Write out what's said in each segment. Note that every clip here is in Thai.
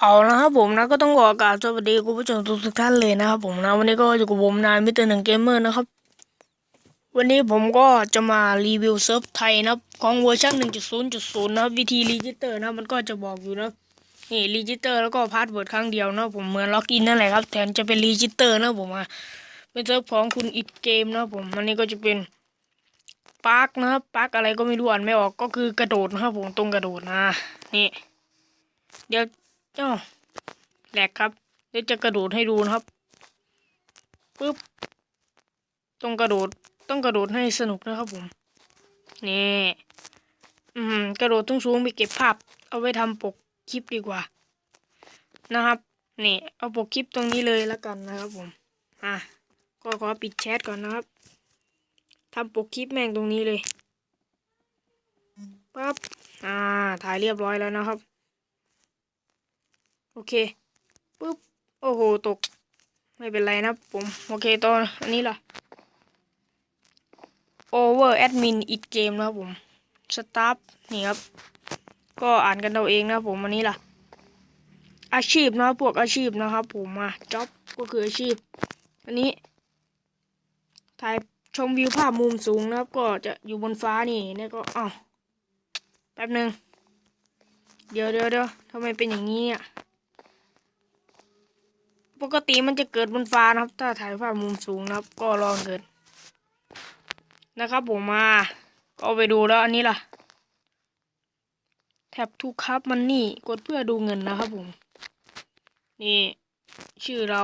เอาละครับผมนะก็ต้องขอกราบสวัสดีคุณผู้ชมทุกท่านเลยนะครับผมนะวันนี้ก็อยู่กับผมนายมิเตอร์หนึ่งเกมเมอร์นะครับ วันนี้ผมก็จะมารีวิวเซิร์ฟไทยนะของเวอร์ชัน1.0.0 นะครับวิธีรีจิสเตอร์นะมันก็จะบอกอยู่นะนี่รีจิสเตอร์แล้วก็พาสเวิร์ดครั้งเดียวนะผมเหมือนล็อกอินนั่นแหละครับแทนจะเป็นรีจิสเตอร์นะผมอะเป็นเซิร์ฟของคุณอิดเกมนะผมอันนี้ก็จะเป็นปาร์คนะครับปาร์คอะไรก็ไม่รู้อ่านไม่ออกก็คือกระโดดนะครับผมตรงกระโดดนะนี่เดี๋ยว จ้าแหลกครับเดี๋ยวจะกระโดดให้ดูนะครับปึ๊บต้องกระโดดต้องกระโดดให้สนุกนะครับผมนี่อืมกระโดดต้องสูงไปเก็บภาพ เอาไว้ทำปกคลิปดีกว่า นะครับนี่เอาปกคลิปตรงนี้เลยแล้วกันนะครับผมอะก็ขอปิดแชทก่อนนะครับทำปกคลิปแม่งตรงนี้เลยปั๊บอ่าถ่ายเรียบร้อยแล้วนะครับ โอเคปุ๊บโอ้โหตก ไม่เป็นไรนะผมโอเคตอนอันนี้ล่ะ over admin it game นะครับผม start นี่ครับ ก็อ่านกันเอาเองนะผมอันนี้ล่ะ อาชีพนะพวกอาชีพนะครับ ผมมา job ก็คืออาชีพ อันนี้ถ่ายชมวิวภาพมุมสูงนะครับ ก็จะอยู่บนฟ้านี่นี่ก็อ้าวแป๊บหนึ่งเดี๋ยวเดี๋ยวเดี๋ยวทำไมเป็นอย่างนี้เนี่ย ปกติมันจะเกิดบนฟ้านะครับ ถ้าถ่ายภาพมุมสูงนะครับ ก็ลองเกิด นะครับผมมา ก็ไปดูแล้วอันนี้ล่ะ แท็บทุกครับมันนี่กดเพื่อดูเงินนะครับผม นี่ชื่อเรา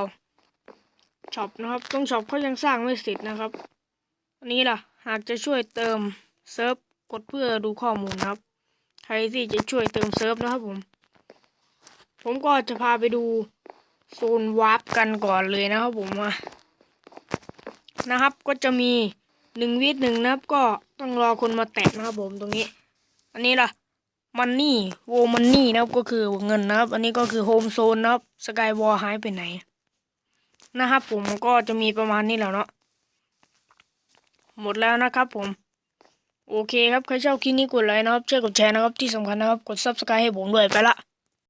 ช็อปนะครับ ตรงช็อปเขายังสร้างไม่เสร็จนะครับ อันนี้ล่ะ หากจะช่วยเติมเซิร์ฟกดเพื่อดูข้อมูลนะครับ ใครที่จะช่วยเติมเซิร์ฟนะครับผม ผมก็จะพาไปดู โซนวาร์ปกันก่อนเลยนะครับผมนะครับก็จะมีหนึ่งวิดหนึ่งนะครับ ก็ต้องรอคนมาแตะนะครับผมตรงนี้ อันนี้ล่ะมันนี่โวมันนี่นะครับก็คือเงินนะครับ อันนี้ก็คือโฮมโซนนะครับสกายวอลหายไปไหน นะครับผมก็จะมีประมาณนี้แหล้วเนาะหมดแล้วนะครับผม โอเคครับ ใครชอบคลิปนี้กดไลค์นะครับช่วยกดแชร์นะครับที่สำคัญนะครับ กด subscribe ให้ผมด้วยไปละ